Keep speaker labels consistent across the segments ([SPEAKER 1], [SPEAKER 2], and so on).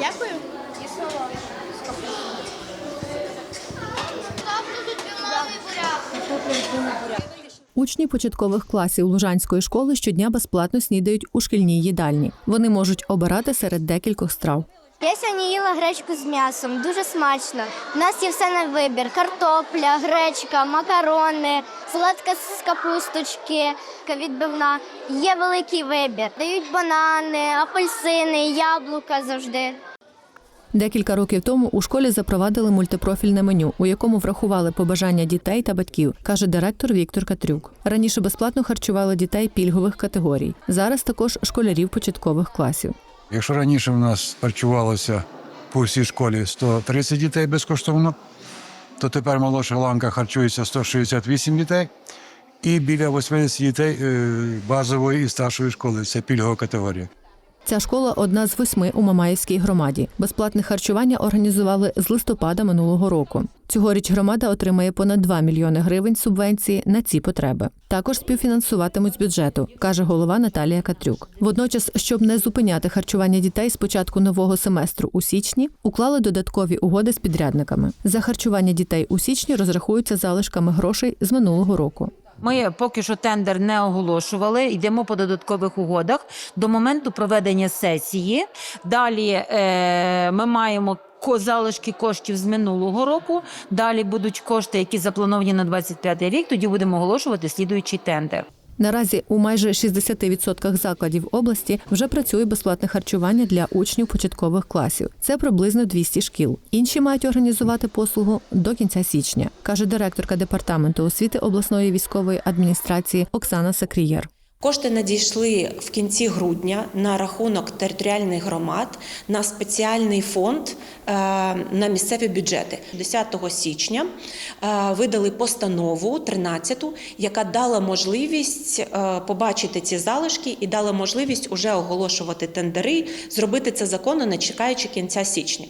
[SPEAKER 1] Дякую. І слово.
[SPEAKER 2] Учні початкових класів Лужанської школи щодня безплатно снідають у шкільній їдальні. Вони можуть обирати серед декількох страв.
[SPEAKER 3] Я сьогодні їла гречку з м'ясом, дуже смачно. У нас є все на вибір: картопля, гречка, макарони, салатка з капусточки, відбивна. Є великий вибір. Дають банани, апельсини, яблука завжди.
[SPEAKER 2] Декілька років тому у школі запровадили мультипрофільне меню, у якому врахували побажання дітей та батьків, каже директор Віктор Катрюк. Раніше безплатно харчували дітей пільгових категорій. Зараз також школярів початкових класів.
[SPEAKER 4] Якщо раніше в нас харчувалося по всій школі 130 дітей безкоштовно, то тепер молодша ланка харчується 168 дітей. І біля 80 дітей е, базової і старшої школи це пільгова категорія.
[SPEAKER 2] Ця школа одна з восьми у Мамаївській громаді. Безплатне харчування організували з листопада минулого року. Цьогоріч громада отримає понад 2 мільйони гривень субвенції на ці потреби. Також співфінансуватимуть з бюджету, каже голова Наталія Катрюк. Водночас, щоб не зупиняти харчування дітей з початку нового семестру у січні, уклали додаткові угоди з підрядниками. За харчування дітей у січні розрахуються залишками грошей з минулого року.
[SPEAKER 5] Ми поки що тендер не оголошували, йдемо по додаткових угодах до моменту проведення сесії. Далі е, ми маємо залишки коштів з минулого року. Далі будуть кошти, які заплановані на 25 рік. Тоді будемо оголошувати слідуючий тендер.
[SPEAKER 2] Наразі у майже 60% закладів області вже працює безплатне харчування для учнів початкових класів. Це приблизно 200 шкіл. Інші мають організувати послугу до кінця січня, каже директорка департаменту освіти обласної військової адміністрації Оксана Сакрієр.
[SPEAKER 6] Кошти надійшли в кінці грудня на рахунок територіальних громад на спеціальний фонд е, на місцеві бюджети. 10 січня е, видали постанову 13, яка дала можливість е, побачити ці залишки і дала можливість уже оголошувати тендери, зробити це законно, не чекаючи кінця січня.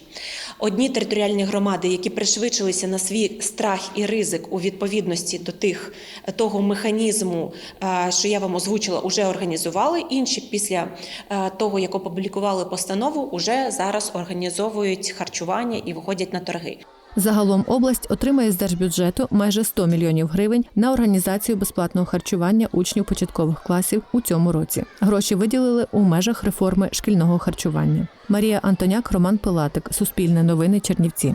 [SPEAKER 6] Одні територіальні громади, які пришвидшилися на свій страх і ризик у відповідності до тих того механізму, е, що я вам озвучила, уже організували. Інші після е, того, як опублікували постанову, уже зараз організовують харчування і виходять на торги.
[SPEAKER 2] Загалом область отримає з держбюджету майже 100 мільйонів гривень на організацію безплатного харчування учнів початкових класів у цьому році. Гроші виділили у межах реформи шкільного харчування. Марія Антоняк, Роман Пилатик, Суспільне новини, Чернівці.